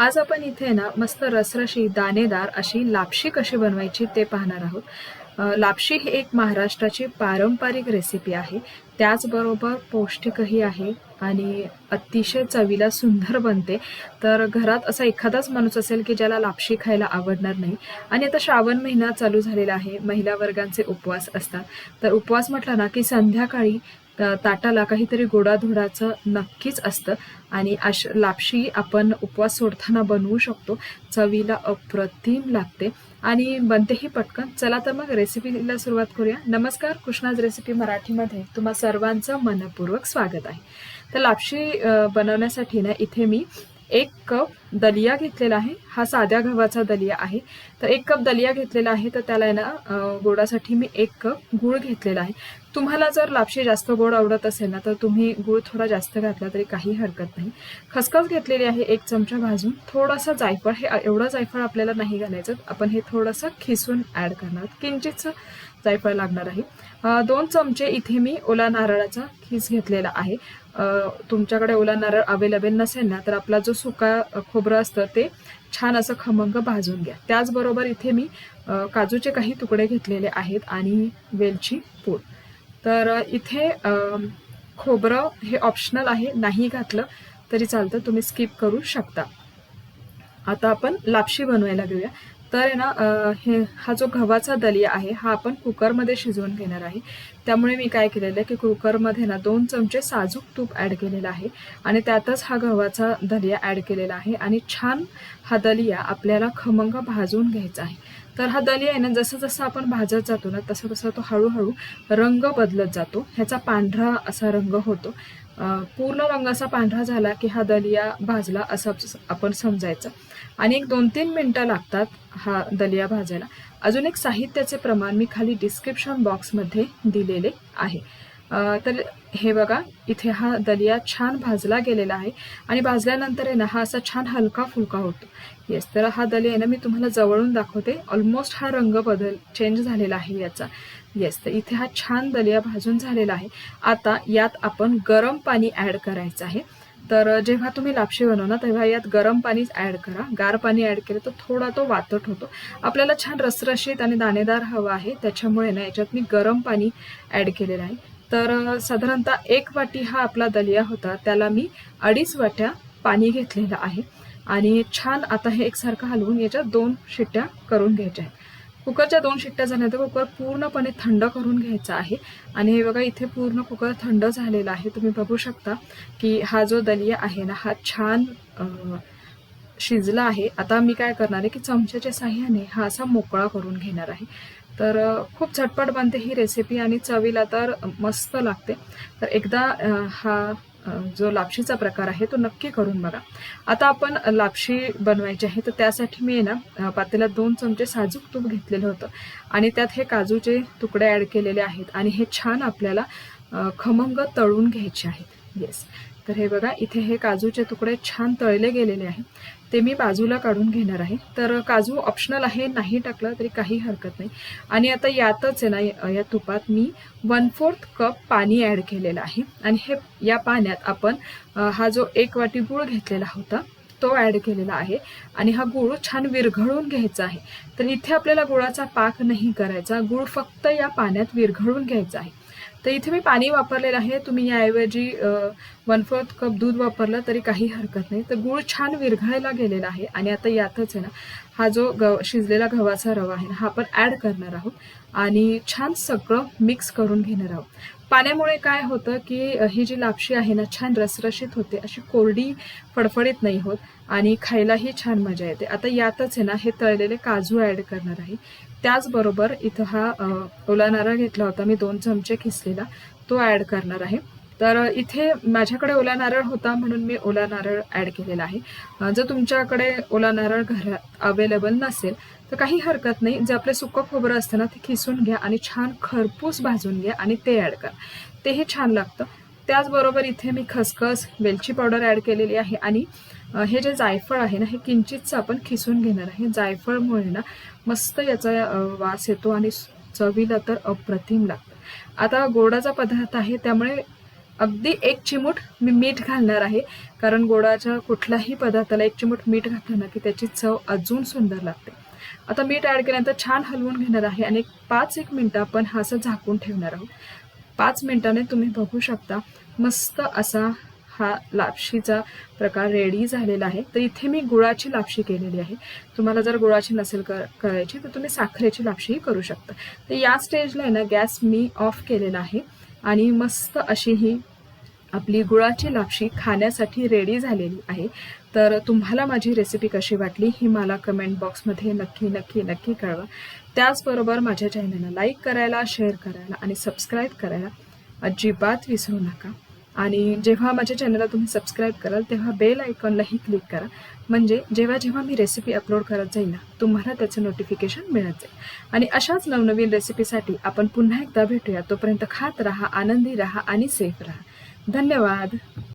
आज आपण इथे ना मस्त रसरशी दाणेदार अशी लापशी कशी बनवायची ते पाहणार आहोत. लापशी ही एक महाराष्ट्राची पारंपरिक रेसिपी आहे. त्याचबरोबर पौष्टिकही आहे आणि अतिशय चवीला सुंदर बनते. तर घरात असा एखादाच माणूस असेल की ज्याला लापशी खायला आवडणार नाही. आणि आता श्रावण महिना चालू झालेला आहे. महिला वर्गांचे उपवास असतात. तर उपवास म्हटला ना की संध्याकाळी ताटाला काहीतरी गोडाधोडाचं नक्कीच असतं. आणि अश लापशी आपण उपवास सोडताना बनवू शकतो. चवीला अप्रतिम लागते. आणि बनतेही पटकन. चला तर मग रेसिपीला सुरुवात करूया. नमस्कार कृष्णाज रेसिपी मराठीमध्ये. तुम्हा सर्वांचं मनपूर्वक स्वागत आहे. तर लापशी बनवण्यासाठी ना इथे मी एक कप दलिया घेतलेला आहे. हा साध्या गव्हाचा दलिया आहे. तर एक कप दलिया घेतलेला आहे. तर त्याला आहे ना गोडासाठी मी एक कप गूळ घेतलेला आहे. तुम्हाला जर लापशी जास्त गोड आवडत असेल ना तर तुम्ही गूळ थोडा जास्त घातला तरी काही हरकत नाही. खसखस घेतलेली आहे एक चमचा भाजून. थोडासा जायफळ हे एवढं जायफळ आपल्याला नाही घालायचं. आपण हे थोडंसं खिसून ॲड करणार. आहोत. किंचितचं जायफळ लागणार आहे. दोन चमचे इथे मी ओला नारळाचा खीस घेतलेला आहे. तुमच्याकडे ओला नारळ अवेलेबल नसेल ना तर आपला जो सुका खोबरं असतं ते छान असं खमंग भाजून घ्या. त्याचबरोबर इथे मी काजूचे काही तुकडे घेतलेले आहेत आणि वेलची पूड. तर इथे खोबरं हे ऑप्शनल आहे नाही घातलं तरी चालतं तुम्ही स्किप करू शकता. आता आपण लापशी बनवायला घेऊया. तर आहे ना हे हा जो गव्हाचा दलिया आहे हा आपण कुकरमध्ये शिजवून घेणार आहे. त्यामुळे मी काय केलेलं आहे की कुकरमध्ये ना दोन चमचे साजूक तूप ॲड केलेलं आहे आणि त्यातच हा गव्हाचा दलिया ॲड केलेला आहे आणि छान हा दलिया आपल्याला खमंग भाजून घ्यायचा आहे. तर हा दलिया आहे ना जसं जसं आपण भाजत जातो ना तसं तसं तो हळूहळू रंग बदलत जातो. ह्याचा पांढरा असा रंग होतो. पूर्ण रंग असा पांढरा झाला की हा दलिया भाजला असं आपण समजायचं. आणि एक दोन तीन मिनटं लागतात हा दलिया भाजायला. अजून एक साहित्याचे प्रमाण मी खाली डिस्क्रिप्शन बॉक्समध्ये दिलेले आहे. तर हे बघा इथे हा दलिया छान भाजला गेलेला आहे. आणि भाजल्यानंतर आहे ना हा असा छान हलका फुलका होतो. येस तर हा दलिया आहे ना मी तुम्हाला जवळून दाखवते. ऑलमोस्ट हा रंग बदल चेंज झालेला आहे याचा. येस तर इथे हा छान दलिया भाजून झालेला आहे. आता यात आपण गरम पाणी ॲड करायचं आहे. तर जेव्हा तुम्ही लापशी बनवणार तेव्हा यात गरम पाणीच ॲड करा. गार पाणी ॲड केलं तर थोडा तो वातट होतो. आपल्याला छान रसरशीत आणि दाणेदार हवा आहे. त्याच्यामुळे ना याच्यात मी गरम पाणी ॲड केलेलं आहे. तर साधारणतः एक वाटी हा आपला दलिया होता. त्याला मी अडीच वाट्या पाणी घेतलेलं आहे. आणि छान आता हे एकसारखं हलवून याच्यात दोन शिट्ट्या करून घ्यायच्या आहेत. कुकरच्या दोन शिट्ट्या झाल्या तर कुकर पूर्णपणे थंड करून घ्यायचा आहे. आणि हे बघा इथे पूर्ण कुकर थंड झालेला आहे. तुम्ही बघू शकता की हा जो दलिया आहे ना हा छान शिजला आहे. आता मी काय करणार आहे की चमच्याच्या साह्याने हा असा मोकळा करून घेणार आहे. तर खूप झटपट बनते ही रेसिपी आणि चवीला तर मस्त लागते. तर एकदा हा जो लापशीचा प्रकार आहे तो नक्की करून बघा. आता आपण लापशी बनवायची आहे तर त्यासाठी मी ना पातेला पातेल्यात दोन चमचे साजूक तूप घेतलेलं होतं. आणि त्यात हे काजूचे तुकडे ॲड केलेले आहेत आणि हे छान आपल्याला खमंग तळून घ्यायचे आहेत. येस तर हे बघा इथे हे काजूचे तुकडे छान तळले गेलेले आहेत. ते मी बाजूला काढून घेणार आहे. तर काजू ऑप्शनल आहे नाही टाकलं तरी काही हरकत नाही. आणि आता यातच आहे ना या- या तुपात मी वन फोर्थ कप पाणी ॲड केलेलं आहे. आणि हे या पाण्यात आपण हा जो एक वाटी गूळ घेतलेला होता तो ॲड केलेला आहे. आणि हा गूळ छान विरघळून घ्यायचा आहे. तर इथे आपल्याला गुळाचा पाक नाही करायचा. गूळ फक्त या पाण्यात विरघळून घ्यायचा आहे. तर इथे मी पाणी वापरलेलं आहे. तुम्ही याऐवजी वन फोर्थ कप दूध वापरलं तरी काही हरकत नाही. तर गूळ छान विरघळायला गेलेला आहे आणि आता यातच आहे ना हा जो गव शिजलेला गव्हाचा रवा आहे ना हा आपण ॲड करणार आहोत आणि छान सगळं मिक्स करून घेणार आहोत. पाण्यामुळे काय होतं की ही जी लापशी आहे ना छान रसरशीत होते अशी कोरडी फडफडीत नाही होत आणि खायलाही छान मजा येते. आता यातच आहे ना हे तळलेले काजू ॲड करणार आहे. त्याचबरोबर इथं हा ओला नारळ घेतला होता मी दोन चमचे खिसलेला तो ॲड करणार आहे. तर इथे माझ्याकडे ओला नारळ होता म्हणून मी ओला नारळ ॲड केलेला आहे. जर तुमच्याकडे ओला नारळ घरात अवेलेबल नसेल तर काही हरकत नाही. जे आपले सुकं खोबरं असतं ना ते खिसून घ्या आणि छान खरपूस भाजून घ्या आणि ते ॲड करा. तेही छान लागतं. त्याचबरोबर इथे मी खसखस वेलची पावडर ॲड केलेली आहे आणि हे जे जायफळ आहे ना हे किंचितचं आपण खिसून घेणार आहे. जायफळमुळे ना मस्त याचा वास येतो आणि चवीला तर अप्रतिम लागतं. आता गोडाचा पदार्थ आहे त्यामुळे अगदी एक चिमूट मी मीठ घालणार आहे. कारण गोडाच्या कुठल्याही पदार्थाला एक चिमूट मीठ घातलं ना की त्याची चव अजून सुंदर लागते. आता मीठ ॲड केल्यानंतर छान हलवून घेणार आहे आणि पाच एक मिनटं आपण हा असं झाकून ठेवणार आहोत. पाच मिनिटाने तुम्ही बघू शकता मस्त असा हा लापशीचा प्रकार रेडी झालेला आहे. तर इथे मी गुळाची लापशी केलेली आहे. तुम्हाला जर गुळाची नसेल कर करायची तर तुम्ही साखरेची लापशीही करू शकता. तर या स्टेजला आहे ना गॅस मी ऑफ केलेला आहे आणि मस्त अशी ही आपली गुळाची लापशी खाण्यासाठी रेडी झालेली आहे. तर तुम्हाला माझी रेसिपी कशी वाटली ही मला कमेंट बॉक्समध्ये नक्की नक्की नक्की कळवा. त्याचबरोबर माझ्या चॅनलला लाईक करायला शेअर करायला आणि सबस्क्राईब करायला अजिबात विसरू नका. आणि जेव्हा माझ्या चॅनलला तुम्ही सबस्क्राईब कराल तेव्हा बेल आयकॉनलाही क्लिक करा. म्हणजे जेव्हा जेव्हा मी रेसिपी अपलोड करत जाईल ना तुम्हाला त्याचं नोटिफिकेशन मिळत जाईल. आणि अशाच नवनवीन रेसिपीसाठी आपण पुन्हा एकदा भेटूया. तोपर्यंत खात राहा आनंदी राहा आणि सेफ राहा. धन्यवाद.